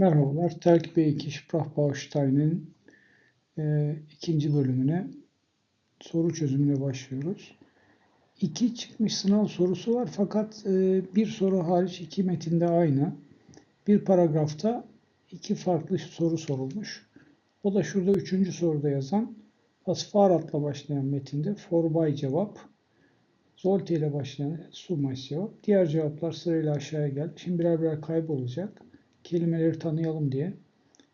Merhabalar, Terk B2 Sprachbaustein'in e, ikinci bölümüne soru çözümüne başlıyoruz. İki çıkmış sınav sorusu var fakat e, bir soru hariç iki metinde aynı. Bir paragrafta iki farklı soru sorulmuş. O da şurada üçüncü soruda yazan Asfarat'la başlayan metinde for by cevap, Zolte ile başlayan Sumaş cevap. Diğer cevaplar sırayla aşağıya geldi. Şimdi birer birer kaybolacak kelimeleri tanıyalım diye.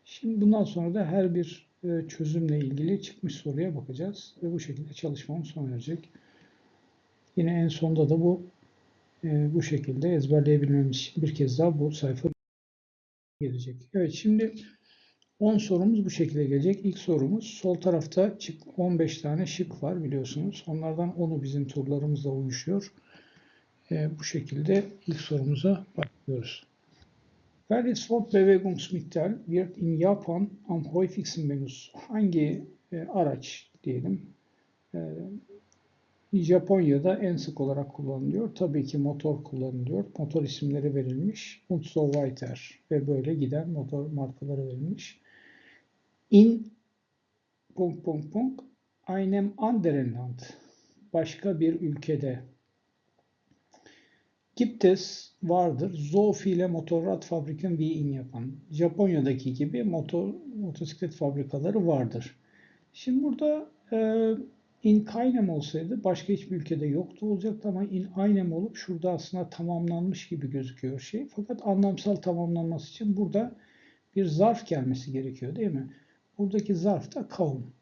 Şimdi bundan sonra da her bir e, çözümle ilgili çıkmış soruya bakacağız ve bu şekilde çalışmamız sona erecek. Yine en sonda da bu e, bu şekilde ezberleyebilmemiz bir kez daha bu sayfa gelecek. Evet şimdi 10 sorumuz bu şekilde gelecek. İlk sorumuz sol tarafta 15 tane şık var biliyorsunuz. Onlardan 10'u bizim turlarımızla uyuşuyor. E, bu şekilde ilk sorumuza başlıyoruz. Welches Fortbewegungsmittel wird in Japan am häufigsten benutzt? Hangi e, araç diyelim e, Japonya'da en sık olarak kullanılıyor? Tabii ki motor kullanılıyor. Motor isimleri verilmiş. Und so weiter ve böyle giden motor markaları verilmiş. In punk punk punk einem anderen Land başka bir ülkede Gibt es vardır. So viele Motorradfabriken wie in Japan. Japonya'daki gibi motor motosiklet fabrikaları vardır. Şimdi burada e, in keinem olsaydı başka hiçbir ülkede yoktu olacaktı ama in einem olup şurada aslında tamamlanmış gibi gözüküyor şey. Fakat anlamsal tamamlanması için burada bir zarf gelmesi gerekiyor değil mi? Buradaki zarf da kaum.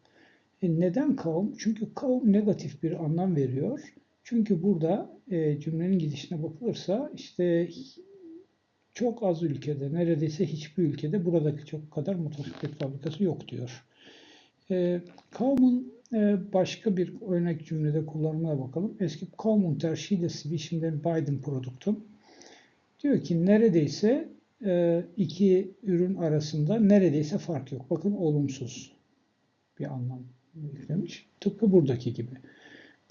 E neden kaum? Çünkü kaum negatif bir anlam veriyor. Çünkü burada e, cümlenin gidişine bakılırsa işte çok az ülkede, neredeyse hiçbir ülkede buradaki çok kadar motosiklet fabrikası yok diyor. E, Kaumun e, başka bir örnek cümlede kullanımına bakalım. Eski Kaumun terşide zwischen den beiden Produkten diyor ki neredeyse e, iki ürün arasında neredeyse fark yok. Bakın olumsuz bir anlam yüklemiş. Tıpkı buradaki gibi.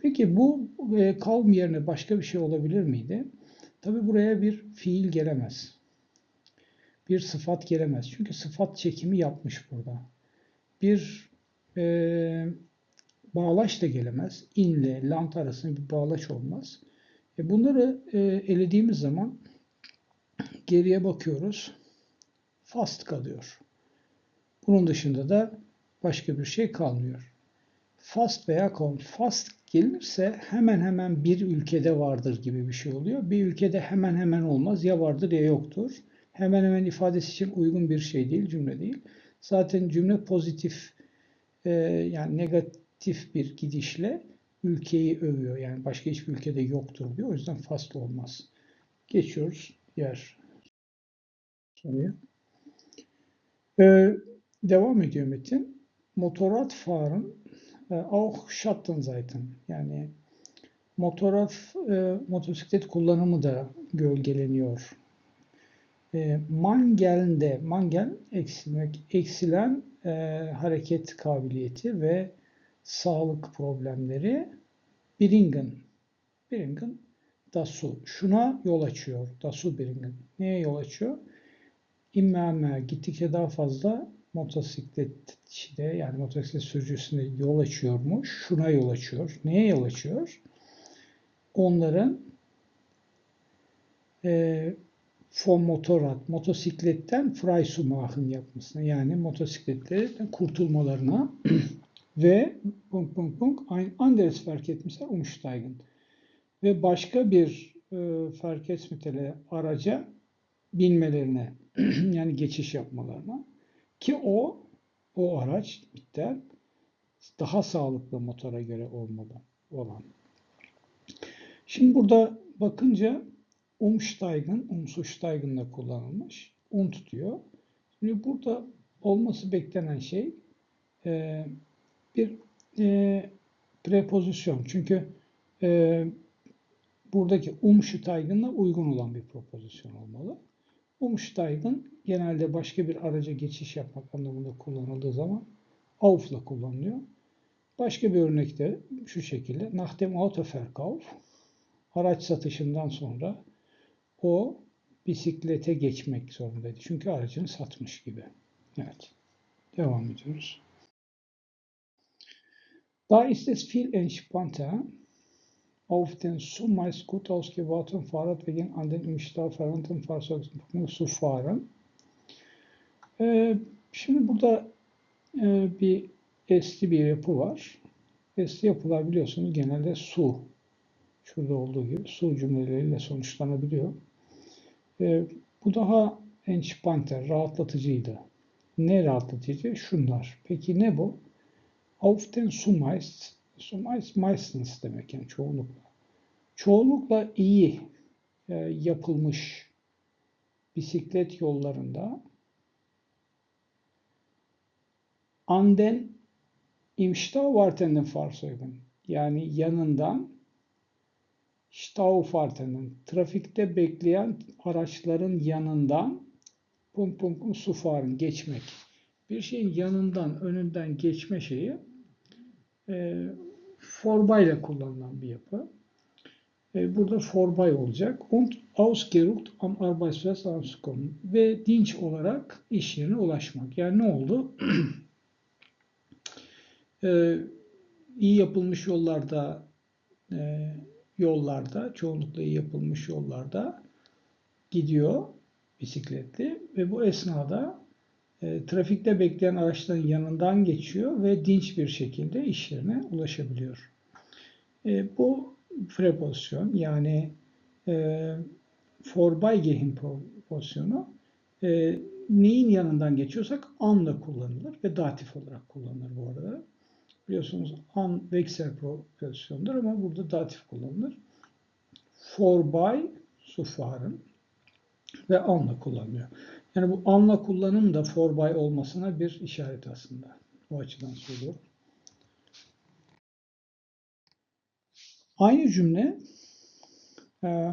Peki bu e, kavm yerine başka bir şey olabilir miydi? Tabi buraya bir fiil gelemez. Bir sıfat gelemez. Çünkü sıfat çekimi yapmış burada. Bir e, bağlaç da gelemez. İnle, lant arasında bir bağlaç olmaz. E bunları e, elediğimiz zaman geriye bakıyoruz. Fast kalıyor. Bunun dışında da başka bir şey kalmıyor. Fast veya count. Fast gelirse hemen hemen bir ülkede vardır gibi bir şey oluyor. Bir ülkede hemen hemen olmaz. Ya vardır ya yoktur. Hemen hemen ifadesi için uygun bir şey değil, cümle değil. Zaten cümle pozitif e, yani negatif bir gidişle ülkeyi övüyor. Yani başka hiçbir ülkede yoktur diyor. O yüzden fast olmaz. Geçiyoruz diğer soruya. Ee, devam ediyor metin. Motorrad fahren e, auch Schattenseiten yani motorrad e, motosiklet kullanımı da gölgeleniyor. E, mangel'de mangel eksilmek, eksilen e, hareket kabiliyeti ve sağlık problemleri Beringen. Beringen Dasu. Şuna yol açıyor. Dasu Beringen. Neye yol açıyor? İmmame gittikçe daha fazla motosikletçide yani motosiklet sürücüsünde yol açıyormuş. Şuna yol açıyor. Neye yol açıyor? Onların e, von Motorrad, motosikletten Freisumach'ın yapmasına yani motosikletlerden kurtulmalarına ve punk punk punk ein anderes Verkehrsmittel umsteigen ve başka bir e, Verkehrsmittel'e araca binmelerine yani geçiş yapmalarına ki o o araç bitter daha sağlıklı motora göre olmalı olan. Şimdi burada bakınca umsteigen, umsusteigen'la kullanılmış. Und diyor. Şimdi burada olması beklenen şey e, bir e, prepozisyon. Çünkü e, buradaki umsteigen'la uygun olan bir propozisyon olmalı. Umsteigen genelde başka bir araca geçiş yapmak anlamında kullanıldığı zaman auf'la kullanılıyor. Başka bir örnekte şu şekilde nach dem Autoverkauf araç satışından sonra o bisiklete geçmek zorundaydı. Çünkü aracını satmış gibi. Evet. Devam ediyoruz. Da ist es viel entspannter, auf den zumeist gut ausgebauten Fahrradwegen an den im Stau verwandten Fahrzeugen zu fahren. Ee, şimdi burada e, bir eski bir yapı var. Eski yapılar biliyorsunuz genelde su, şurada olduğu gibi su cümleleriyle sonuçlanabiliyor. Ee, bu daha entspannter, rahatlatıcıydı. Ne rahatlatıcı? Şunlar. Peki ne bu? Auf den zumeist meistens demek yani çoğunlukla. Çoğunlukla iyi e, yapılmış bisiklet yollarında an den im Stau wartenden Fahrzeugen yani yanından Stau wartenden trafikte bekleyen araçların yanından pum pum pum su fahren geçmek. Bir şeyin yanından, önünden geçme şeyi e, forbayla kullanılan bir yapı. E, burada forbay olacak. Und ausgeruht am Arbeitsplatz anzukommen. Ve dinç olarak iş yerine ulaşmak. Yani ne oldu? e, iyi yapılmış yollarda e, yollarda, çoğunlukla iyi yapılmış yollarda gidiyor bisikletli ve bu esnada e, trafikte bekleyen araçların yanından geçiyor ve dinç bir şekilde iş yerine ulaşabiliyor. E, bu prepozisyon yani e, Vorbeigehin pozisyonu e, neyin yanından geçiyorsak anla kullanılır ve datif olarak kullanılır bu arada. Biliyorsunuz an veksel pozisyondur ama burada datif kullanılır. Vorbei su fahren ve anla kullanılıyor. Yani bu anla kullanım da for by olmasına bir işaret aslında. O açıdan söylüyorum. Aynı cümle e,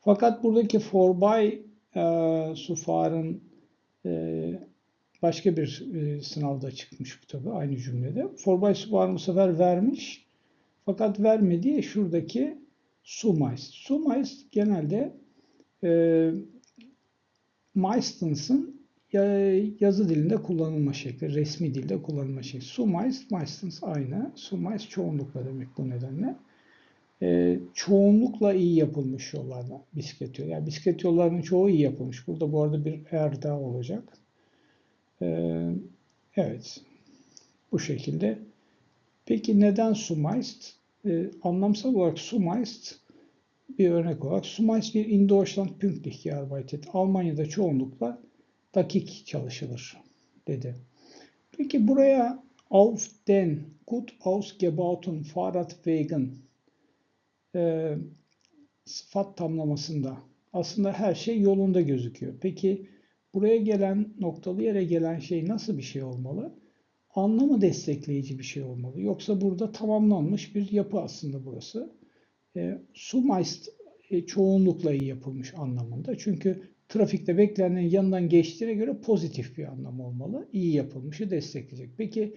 fakat buradaki for by e, sufarın e, başka bir e, sınavda çıkmış bu tabi aynı cümlede. For by sufarın bu sefer vermiş fakat vermediği şuradaki sumeist. Sumeist genelde e, Meistens'ın yazı dilinde kullanılma şekli, resmi dilde kullanılma şekli. Sumeist, meistens aynı. Sumeist çoğunlukla demek bu nedenle. Ee, çoğunlukla iyi yapılmış yollardan bisiklet yolu. Yani bisiklet yollarının çoğu iyi yapılmış. Burada bu arada bir er daha olacak. Ee, evet. Bu şekilde. Peki neden Sumeist? Ee, anlamsal olarak Sumeist bir örnek olarak Sumeist bir in Deutschland pünktlich gearbeitet. Almanya'da çoğunlukla dakik çalışılır dedi. Peki buraya auf den gut ausgebauten Fahrradwegen e, sıfat tamlamasında aslında her şey yolunda gözüküyor. Peki buraya gelen noktalı yere gelen şey nasıl bir şey olmalı? Anlamı destekleyici bir şey olmalı. Yoksa burada tamamlanmış bir yapı aslında burası. E, Sumeist e, çoğunlukla iyi yapılmış anlamında. Çünkü trafikte beklenenin yanından geçtiğine göre pozitif bir anlam olmalı. İyi yapılmışı destekleyecek. Peki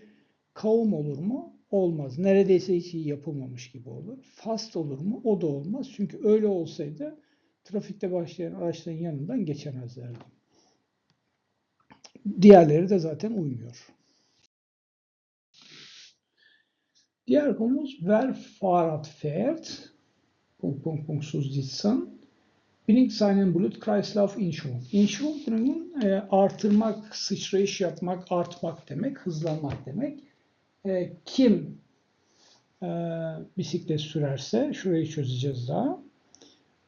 kaum olur mu? Olmaz. Neredeyse hiç iyi yapılmamış gibi olur. Fast olur mu? O da olmaz. Çünkü öyle olsaydı trafikte başlayan araçların yanından geçemezlerdi. Diğerleri de zaten uymuyor. Diğer konumuz wer Fahrrad fährt Punkt, Punkt, Punkt sitzen. Bringt seinen Blutkreislauf in Schwung. In Schwung bunun e, artırmak, sıçrayış yapmak, artmak demek, hızlanmak demek. E, kim e, bisiklet sürerse, şurayı çözeceğiz daha.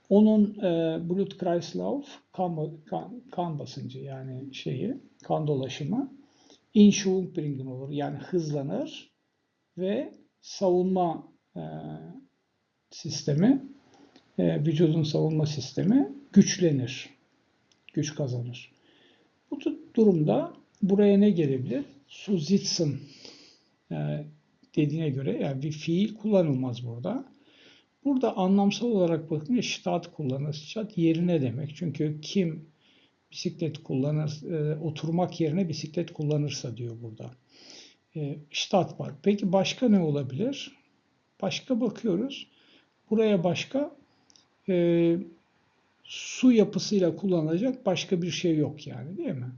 Onun e, Blutkreislauf, kan, kan, kan basıncı yani şeyi, kan dolaşımı in Schwung bringen olur. Yani hızlanır ve savunma e, sistemi, e, vücudun savunma sistemi güçlenir, güç kazanır. Bu durumda buraya ne gelebilir? Su zitsin e, dediğine göre yani bir fiil kullanılmaz burada. Burada anlamsal olarak bakınca ştat kullanır. Ştat yerine demek. Çünkü kim bisiklet kullanır, e, oturmak yerine bisiklet kullanırsa diyor burada. E, ştat var. Peki başka ne olabilir? Başka bakıyoruz. Buraya başka e, su yapısıyla kullanılacak başka bir şey yok yani değil mi?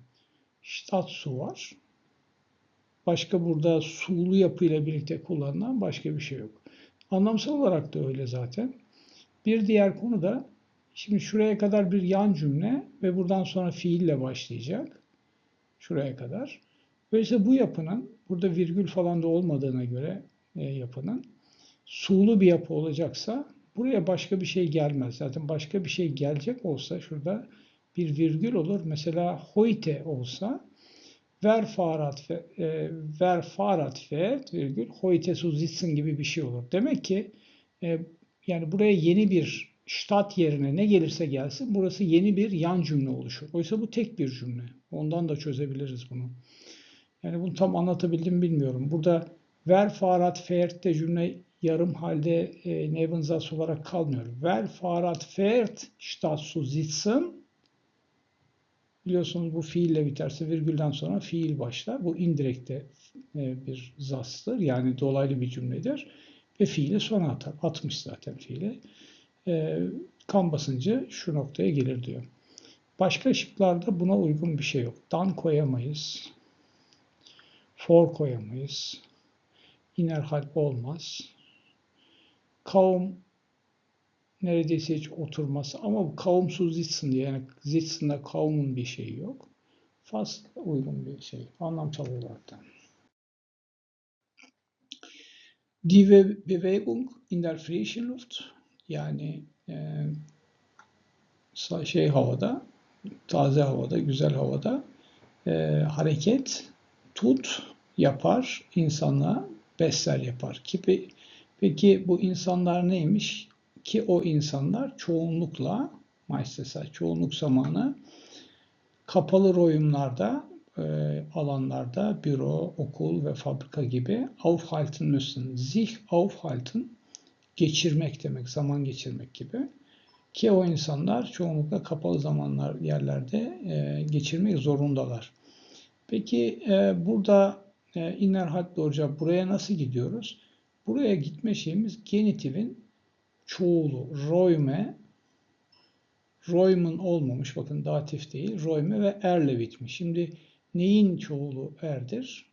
Stadt su var. Başka burada sulu yapıyla birlikte kullanılan başka bir şey yok. Anlamsal olarak da öyle zaten. Bir diğer konu da şimdi şuraya kadar bir yan cümle ve buradan sonra fiille başlayacak. Şuraya kadar. Öyleyse bu yapının burada virgül falan da olmadığına göre e, yapının sulu bir yapı olacaksa buraya başka bir şey gelmez. Zaten başka bir şey gelecek olsa şurada bir virgül olur. Mesela heute olsa ver Fahrrad e, ver Fahrrad fährt virgül heute zu sitzen gibi bir şey olur. Demek ki e, yani buraya yeni bir Stadt yerine ne gelirse gelsin burası yeni bir yan cümle oluşur. Oysa bu tek bir cümle. Ondan da çözebiliriz bunu. Yani bunu tam anlatabildim bilmiyorum. Burada ver Fahrrad fährt de cümle yarım halde e, Nebensatz olarak kalmıyor. Ver Fahrrad fährt statt zu sitzen Biliyorsunuz bu fiille biterse virgülden sonra fiil başlar. Bu indirekte e, bir zastır. Yani dolaylı bir cümledir. Ve fiili sona atar. Atmış zaten fiili. E, kan basıncı şu noktaya gelir diyor. Başka şıklarda buna uygun bir şey yok. Dan koyamayız. For koyamayız. İnerhalp olmaz. Kaum neredeyse hiç oturması ama bu kavumsuz zitsin diye yani zitsinde kavmun bir şeyi yok. Fast uygun bir şey anlamsal olarak da. Die Bewegung in der frischen Luft yani e, şey havada taze havada, güzel havada e, hareket tut yapar insanla besler yapar. Ki, peki bu insanlar neymiş? Ki o insanlar çoğunlukla Maistesa çoğunluk zamanı kapalı royumlarda, e, alanlarda, büro, okul ve fabrika gibi aufhalten müssen. Sich aufhalten geçirmek demek, zaman geçirmek gibi. Ki o insanlar çoğunlukla kapalı zamanlar yerlerde e, geçirmek zorundalar. Peki e, burada e, innerhalb doğruca buraya nasıl gidiyoruz? Buraya gitme şeyimiz genitivin çoğulu royme roymun olmamış bakın datif değil royme ve erle bitmiş. Şimdi neyin çoğulu erdir?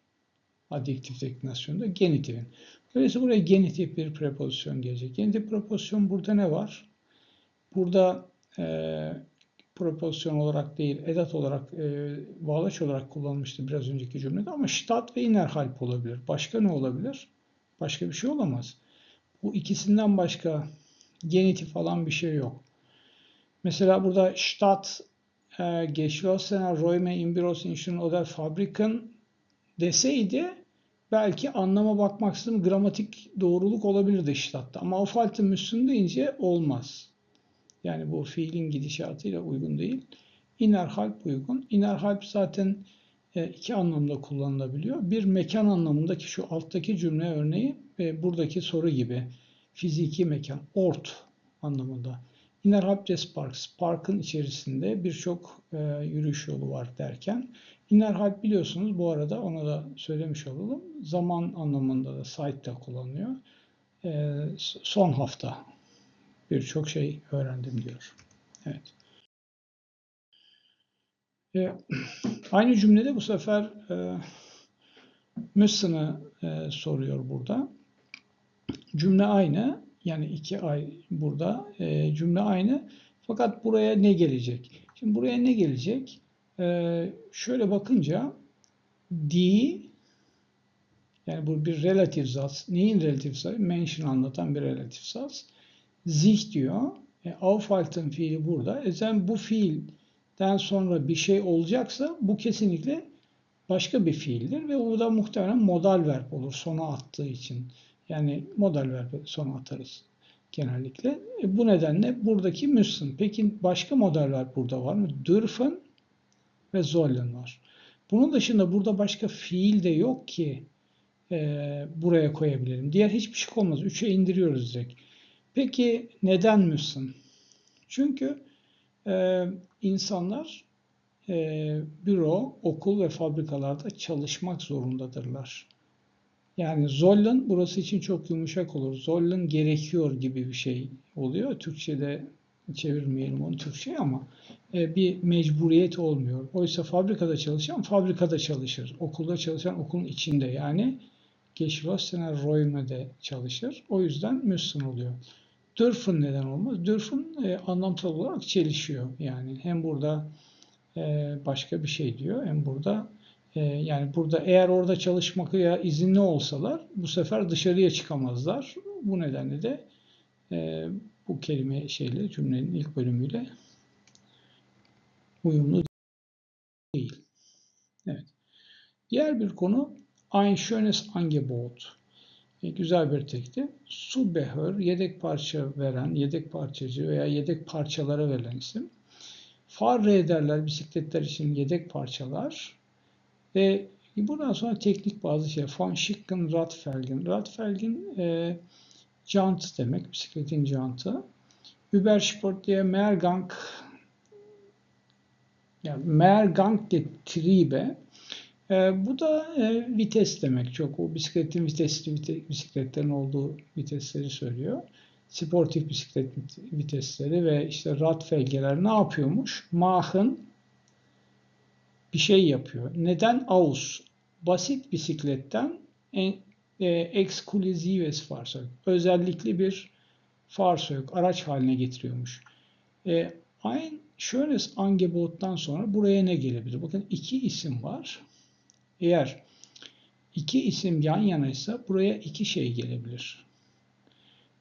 Adjektif deklinasyonda genitifin. Dolayısıyla buraya genitif bir prepozisyon gelecek. Genitif prepozisyon burada ne var? Burada e, prepozisyon olarak değil, edat olarak, e, bağlaç olarak kullanmıştı biraz önceki cümlede ama stat ve innerhalp olabilir. Başka ne olabilir? Başka bir şey olamaz. Bu ikisinden başka genitif falan bir şey yok. Mesela burada Stadt e, geschlossene Räume im Büros in oder Fabriken deseydi belki anlama bakmaksızın gramatik doğruluk olabilirdi Stadt'ta. Ama Aufhalten müssen deyince olmaz. Yani bu fiilin gidişatıyla uygun değil. Innerhalb uygun. Innerhalb zaten e, iki anlamda kullanılabiliyor. Bir mekan anlamındaki şu alttaki cümle örneği ve buradaki soru gibi fiziki mekan, ort anlamında. Innerhalb des Parks, parkın içerisinde birçok e, yürüyüş yolu var derken Innerhalb biliyorsunuz bu arada ona da söylemiş olalım. Zaman anlamında da site'da kullanılıyor. E, son hafta birçok şey öğrendim diyor. Evet. E, aynı cümlede bu sefer e, müssen'ı e, soruyor burada. Cümle aynı. Yani iki ay burada e, cümle aynı. Fakat buraya ne gelecek? Şimdi buraya ne gelecek? E, şöyle bakınca die yani bu bir relatif zat. Neyin relatif zat? Mention anlatan bir relatif zat. Sich diyor. E, aufhalten fiili burada. E sen bu fiilden sonra bir şey olacaksa bu kesinlikle başka bir fiildir ve o da muhtemelen modal verb olur sona attığı için. Yani model verbi sona atarız genellikle. E, bu nedenle buradaki müssen. Peki başka model verb burada var mı? Dürfen ve sollen var. Bunun dışında burada başka fiil de yok ki e, buraya koyabilirim. Diğer hiçbir şey olmaz. Üçe indiriyoruz direkt. Peki neden müssen? Çünkü e, insanlar e, büro, okul ve fabrikalarda çalışmak zorundadırlar. Yani zollen burası için çok yumuşak olur. Zollen gerekiyor gibi bir şey oluyor. Türkçe'de çevirmeyelim onu Türkçe ama e, bir mecburiyet olmuyor. Oysa fabrikada çalışan fabrikada çalışır. Okulda çalışan okulun içinde yani Geschlossene Räume'de çalışır. O yüzden müssen oluyor. Dürfen neden olmaz? Dürfen e, anlamsal olarak çelişiyor. Yani hem burada e, başka bir şey diyor hem burada e, yani burada eğer orada çalışmakya izinli olsalar bu sefer dışarıya çıkamazlar. Bu nedenle de e, bu kelime şeyle cümlenin ilk bölümüyle uyumlu değil. Evet. Diğer bir konu Ein schönes Angebot. Güzel bir tekti. Zubehör, yedek parça veren, yedek parçacı veya yedek parçalara verilen isim. Fahrräderler, bisikletler için yedek parçalar. Ve buradan sonra teknik bazı şey. Von Schicken, Radfelgen. Radfelgen e, jant demek, bisikletin jantı. Übersport diye Mehrgang yani Mehrgang Getriebe e, bu da e, vites demek çok. O bisikletin vitesli vite, bisikletlerin olduğu vitesleri söylüyor. Sportif bisiklet vitesleri ve işte Radfelgeler ne yapıyormuş? Mahın bir şey yapıyor. Neden aus? Basit bisikletten en, e, ekskluzives farsök. Özellikle bir farsök, araç haline getiriyormuş. E, Ein schönes Angebot'tan sonra buraya ne gelebilir? Bakın iki isim var. Eğer iki isim yan yanaysa buraya iki şey gelebilir.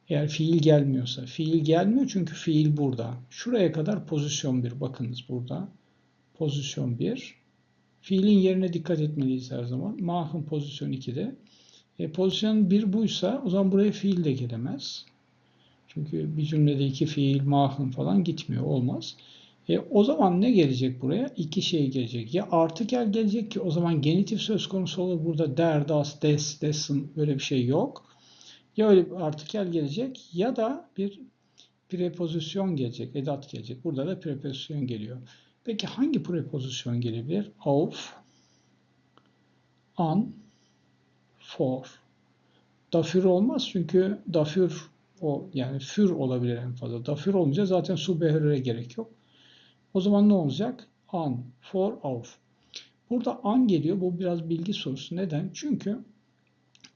Eğer fiil gelmiyorsa. Fiil gelmiyor çünkü fiil burada. Şuraya kadar pozisyon 1. Bakınız burada. Pozisyon 1. Fiilin yerine dikkat etmeliyiz her zaman. Mahın pozisyon 2'de. E, pozisyon 1 buysa o zaman buraya fiil de gelemez. Çünkü bir cümlede iki fiil, mahın falan gitmiyor. Olmaz. E, o zaman ne gelecek buraya? İki şey gelecek. Ya artikel gelecek ki o zaman genitif söz konusu olur. Burada der, das, des, desin böyle bir şey yok. Ya öyle bir artikel gelecek ya da bir prepozisyon gelecek, edat gelecek. Burada da prepozisyon geliyor. Peki hangi prepozisyon gelebilir? Auf, an, for. Dafür olmaz çünkü dafür o yani für olabilir en fazla. Dafür olunca zaten su behörere gerek yok. O zaman ne olacak? An, for, auf. Burada an geliyor. Bu biraz bilgi sorusu. Neden? Çünkü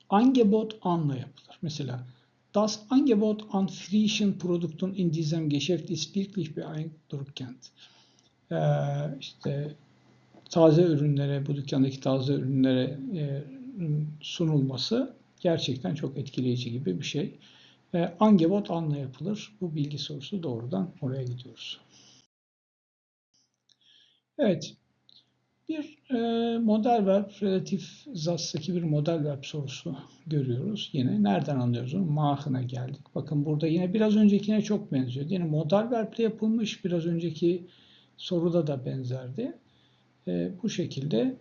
Angebot anla yapılır. Mesela Das Angebot an frischen Produkten in diesem Geschäft ist wirklich beeindruckend. Ee, işte taze ürünlere, bu dükkandaki taze ürünlere e, sunulması gerçekten çok etkileyici gibi bir şey. E, Angebot anla yapılır. Bu bilgi sorusu doğrudan oraya gidiyoruz. Evet. Bir e, model verb, relatif zassaki bir model verb sorusu görüyoruz. Yine nereden anlıyoruz onu? Mahına geldik. Bakın burada yine biraz öncekine çok benziyor. Yine model verble yapılmış. Biraz önceki soruda da benzerdi. E, bu şekilde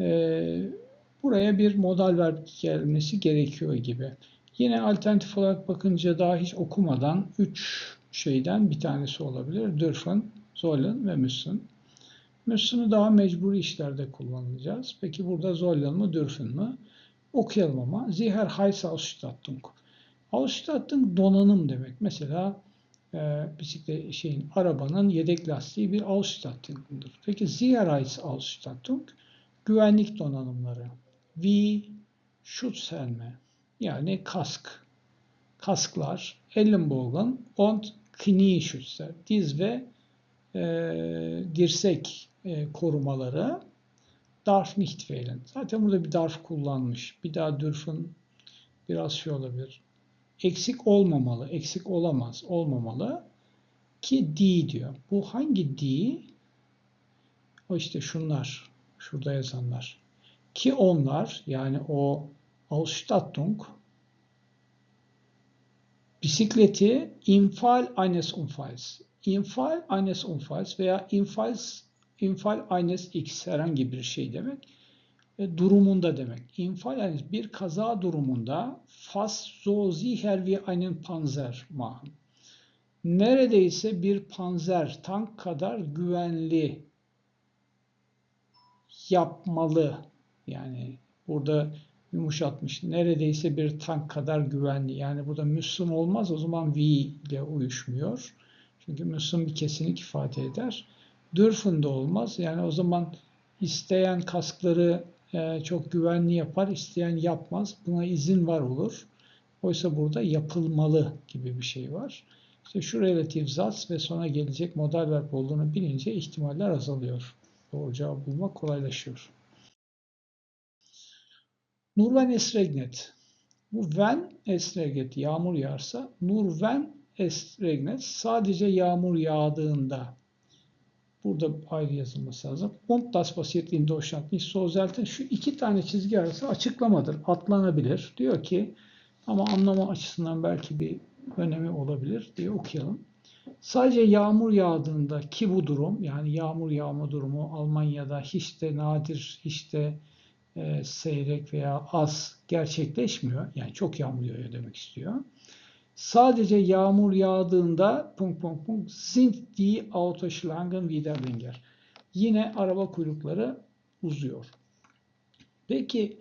e, buraya bir model verb gelmesi gerekiyor gibi. Yine alternatif olarak bakınca daha hiç okumadan üç şeyden bir tanesi olabilir. Dürfen, sollen ve müssen. Müssen'ı daha mecburi işlerde kullanacağız. Peki burada sollen mı, dürfen mü? Okuyalım ama. Ziher heiße Ausstattung. Ausstattung donanım demek. Mesela e, bisiklet şeyin arabanın yedek lastiği bir Ausstattung'dur. Peki Sicherheits Ausstattung güvenlik donanımları. Wie Schutzhelme yani kask, kasklar, Ellenbogen und Knieschützer, diz ve e, dirsek e, korumaları darf nicht fehlen. Zaten burada bir darf kullanmış. Bir daha dürfen biraz şey olabilir. Eksik olmamalı, eksik olamaz, olmamalı ki di diyor. Bu hangi di? O işte şunlar, şurada yazanlar. Ki onlar yani o Ausstattung bisikleti infal eines Unfalls, infal eines Unfalls veya infals, infal eines X herhangi bir şey demek e, durumunda demek. İnfal eines bir kaza durumunda fast so sicher wie einen Panzer machen. Neredeyse bir panzer tank kadar güvenli yapmalı. Yani burada yumuşatmış. Neredeyse bir tank kadar güvenli. Yani burada Müslüm olmaz o zaman V ile uyuşmuyor. Çünkü müslüm bir kesinlik ifade eder. Dürfen de olmaz. Yani o zaman isteyen kaskları e, çok güvenli yapar, isteyen yapmaz. Buna izin var olur. Oysa burada yapılmalı gibi bir şey var. İşte şu relatif zat ve sona gelecek model verb olduğunu bilince ihtimaller azalıyor. Doğru cevabı bulmak kolaylaşıyor. Nur ve esregnet. Bu wenn esregnet yağmur yağarsa nur wenn esregnet sadece yağmur yağdığında burada ayrı yazılması lazım. Und das passiert in Deutschland nicht so selten. Şu iki tane çizgi arası açıklamadır. Atlanabilir. Diyor ki ama anlama açısından belki bir önemi olabilir diye okuyalım. Sadece yağmur yağdığında ki bu durum yani yağmur yağma durumu Almanya'da hiç de nadir, hiç de e, seyrek veya az gerçekleşmiyor. Yani çok yağmur yağıyor demek istiyor. Sadece yağmur yağdığında punk punk punk sind die Autoschlangen wieder länger. Yine araba kuyrukları uzuyor. Peki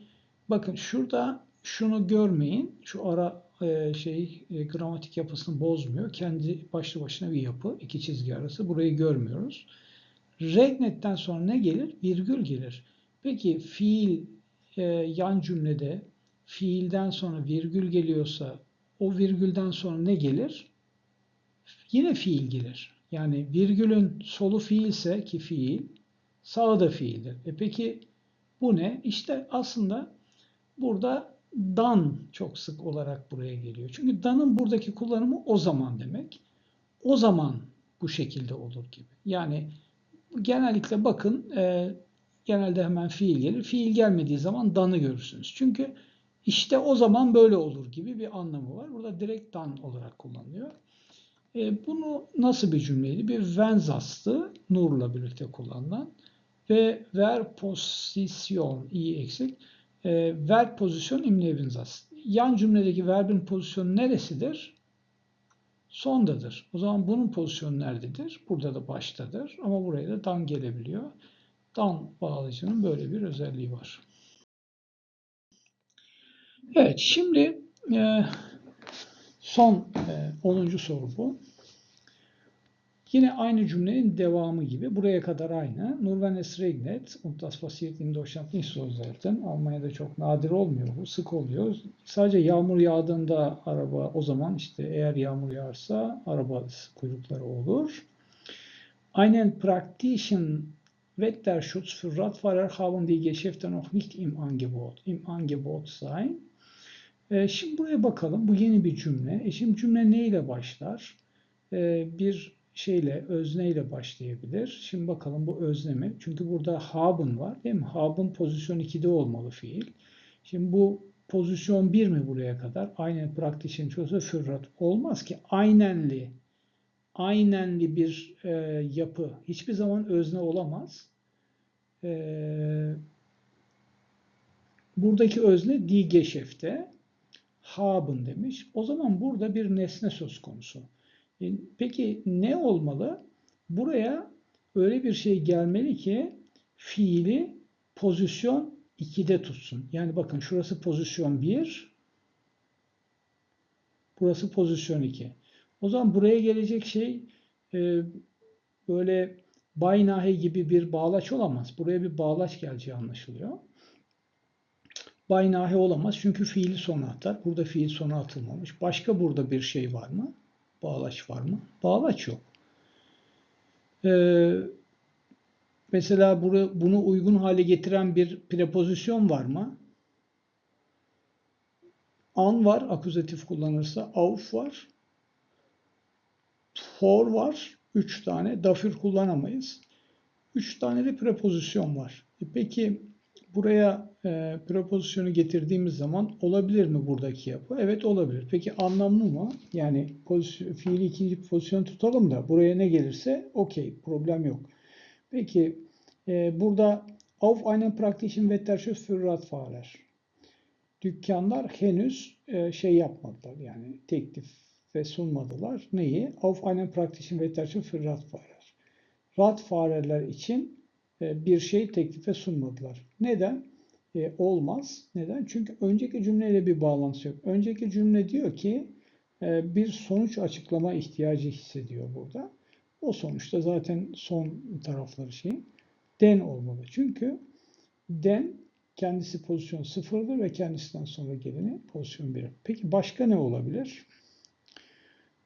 bakın şurada şunu görmeyin. Şu ara e, şey e, gramatik yapısını bozmuyor. Kendi başlı başına bir yapı. iki çizgi arası. Burayı görmüyoruz. Regnetten sonra ne gelir? Virgül gelir. Peki fiil e, yan cümlede fiilden sonra virgül geliyorsa o virgülden sonra ne gelir? Yine fiil gelir. Yani virgülün solu fiilse ki fiil, sağı da fiildir. E peki bu ne? İşte aslında burada dan çok sık olarak buraya geliyor. Çünkü danın buradaki kullanımı o zaman demek. O zaman bu şekilde olur gibi. Yani genellikle bakın e, genelde hemen fiil gelir. Fiil gelmediği zaman danı görürsünüz. Çünkü işte o zaman böyle olur gibi bir anlamı var. Burada direkt dan olarak kullanılıyor. E, bunu nasıl bir cümleydi? Bir venzastı. Nur'la birlikte kullanılan. Ve ver pozisyon iyi eksik. E, verb pozisyon im Nebensatz. Yan cümledeki verbin pozisyonu neresidir? Sondadır. O zaman bunun pozisyonu nerededir? Burada da baştadır. Ama buraya da dan gelebiliyor. Dan bağlayıcının böyle bir özelliği var. Evet, şimdi e, son e, 10. soru bu. Yine aynı cümlenin devamı gibi. Buraya kadar aynı. Nur wenn es regnet und das passiert selten. Almanya'da çok nadir olmuyor bu. Sık oluyor. Sadece yağmur yağdığında araba o zaman işte eğer yağmur yağarsa araba kuyrukları olur. Einen praktischen Wetterschutz für Radfahrer haben die Geschäfte noch nicht im Angebot, im Angebot sein. E, şimdi buraya bakalım. Bu yeni bir cümle. E şimdi cümle neyle başlar? E, bir şeyle, özneyle başlayabilir. Şimdi bakalım bu özne mi? Çünkü burada haben var değil mi? Haben pozisyon 2'de olmalı fiil. Şimdi bu pozisyon 1 mi buraya kadar? Aynen praktişin çoğusu fırrat. Olmaz ki aynenli aynenli bir e, yapı hiçbir zaman özne olamaz. E, buradaki özne die Geschäfte haben demiş. O zaman burada bir nesne söz konusu. E, peki ne olmalı? Buraya öyle bir şey gelmeli ki fiili pozisyon 2'de tutsun. Yani bakın şurası pozisyon 1, burası pozisyon 2. O zaman buraya gelecek şey e, böyle baynahi gibi bir bağlaç olamaz. Buraya bir bağlaç geleceği anlaşılıyor. Baynahi olamaz çünkü fiili sona atar. Burada fiil sona atılmamış. Başka burada bir şey var mı? Bağlaç var mı? Bağlaç yok. Ee, mesela bunu uygun hale getiren bir prepozisyon var mı? An var, akuzatif kullanırsa. Auf var. For var. Üç tane. Dafür kullanamayız. Üç tane de prepozisyon var. E peki buraya e, prepozisyonu getirdiğimiz zaman olabilir mi buradaki yapı? Evet olabilir. Peki anlamlı mı? Yani pozisyon, fiili ikinci pozisyon tutalım da buraya ne gelirse okey problem yok. Peki e, burada auf einen praktischen Wetterschutz für Radfahrer. Dükkanlar henüz e, şey yapmadılar yani teklif ve sunmadılar. Neyi? Auf einen praktischen Wetterschutz für Radfahrer. Radfahrerler için e, bir şey teklife sunmadılar. Neden? E, olmaz. Neden? Çünkü önceki cümleyle bir bağlantısı yok. Önceki cümle diyor ki e, bir sonuç açıklama ihtiyacı hissediyor burada. O sonuçta zaten son tarafları şeyin den olmalı. Çünkü den kendisi pozisyon sıfırdır ve kendisinden sonra geleni pozisyon 1. Peki başka ne olabilir?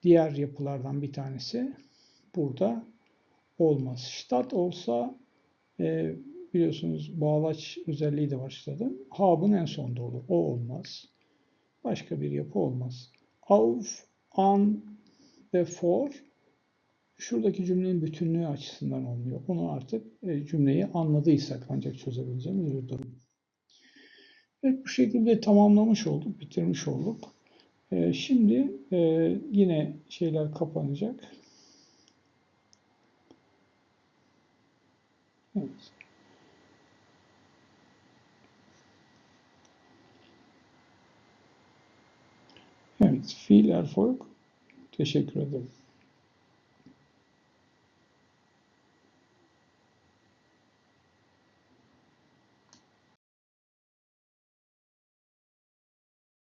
Diğer yapılardan bir tanesi burada olmaz. Stat olsa e, biliyorsunuz bağlaç özelliği de var stadın. Hab'ın en sonda olur. O olmaz. Başka bir yapı olmaz. Auf, an ve for şuradaki cümlenin bütünlüğü açısından olmuyor. Onu artık e, cümleyi anladıysak ancak çözebileceğimiz bir durum. Evet bu şekilde tamamlamış olduk, bitirmiş olduk. E, şimdi e, yine şeyler kapanacak. Evet. Evet, fiil erfolg. Teşekkür ederim.